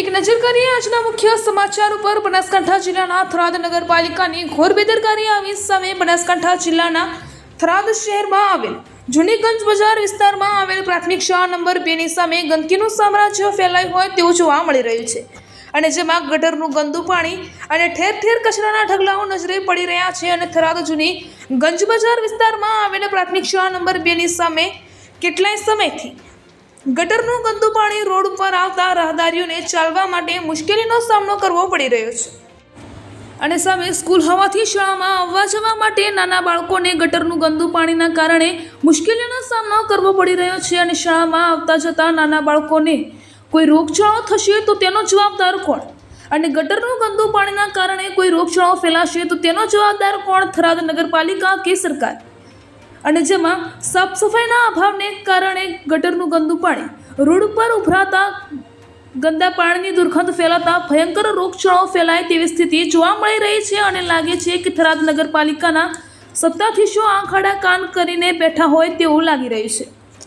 એક નજર કરીએ આજના મુખ્ય સમાચાર ઉપર. બનાસકાંઠા જિલ્લાના થરાદ નગરપાલિકાની ઘોર બેદરકારી આવી સામે બનાસકાંઠા જિલ્લાના થરાદ શહેરમાં આવેલ જૂનીગંજ બજાર વિસ્તારમાં આવેલ પ્રાથમિક શાળા નંબર બેની સામે ગંદકીનું સામ્રાજ્ય ફેલાયું હોય તેવું જોવા મળી રહ્યું છે. અને જેમાં ગટરનું ગંદુ પાણી અને ઠેર ઠેર કચરાના ઢગલાઓ નજરે પડી રહ્યા છે અને થરાદ જૂની ગંજ બજાર વિસ્તારમાં આવેલ પ્રાથમિક શાળા નંબર બેની સામે કેટલાય સમયથી ગટરનું ગંદુ પાણી રોડ ઉપર આવતા રાહદારીઓને ચાલવા માટે મુશ્કેલીનો સામનો કરવો પડી રહ્યો છે. અને સામે સ્કૂલ હોવાથી શાળામાં આવવા જવા માટે નાના બાળકોને ગટરનું ગંદુ પાણીના કારણે મુશ્કેલીનો સામનો કરવો પડી રહ્યો છે અને શાળામાં આવતા જતા નાના બાળકોને કોઈ રોગચાળો થશે તો તેનો જવાબદાર કોણ? અને ગટરનું ગંદુ પાણીના કારણે કોઈ રોગચાળો ફેલાશે તો તેનો જવાબદાર કોણ? થરાદ નગરપાલિકા કે સરકાર? અને જેમાં સાફ સફાઈના અભાવને કારણે ગટરનું ગંદુ પાણી, રોડ ઉપર ઉભરાતા ગંદા પાણીની દુર્ગંધ ફેલાતા ભયંકર રોગચાળો ફેલાય તેવી સ્થિતિ જોવા મળી રહી છે અને લાગે છે કે થરાદ નગરપાલિકાના સત્તાધીશો આંખાડા કાન કરીને બેઠા હોય તેવું લાગી રહ્યું છે.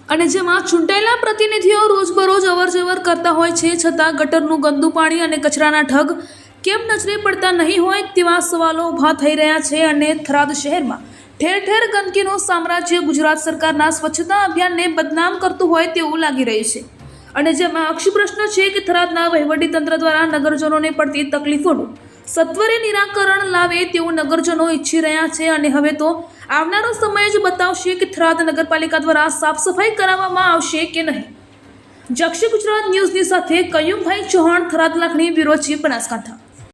અને જેમાં ચૂંટાયેલા પ્રતિનિધિઓ રોજબરોજ અવરજવર કરતા હોય છે, છતાં ગટરનું ગંદુ પાણી અને કચરાના ઢગ કેમ નજરે પડતા નહીં હોય તેવા સવાલો ઊભા થઈ રહ્યા છે અને થરાદ શહેરમાં ઠેર ઠેર ગંદકીનું સામ્રાજ્ય ગુજરાત સરકારના સ્વચ્છતા અભિયાનને બદનામ કરતું હોય તેવું લાગી રહ્યું છે. અને જેમાં અક્ષી પ્રશ્ન છે કે થરાદના વહીવટીતંત્ર દ્વારા નગરજનોને પડતી તકલીફોનું સત્વરે નિરાકરણ લાવે તેવું નગરજનો ઈચ્છી રહ્યા છે અને હવે તો આવનારો સમય જ બતાવશે કે થરાદ નગરપાલિકા દ્વારા સાફ સફાઈ કરાવવામાં આવશે કે નહીં. જક્ષી ગુજરાત ન્યૂઝની સાથે કયુમભાઈ ચૌહાણ, થરાદ લાખણી, બ્યુરો ચીફ બનાસકાંઠા.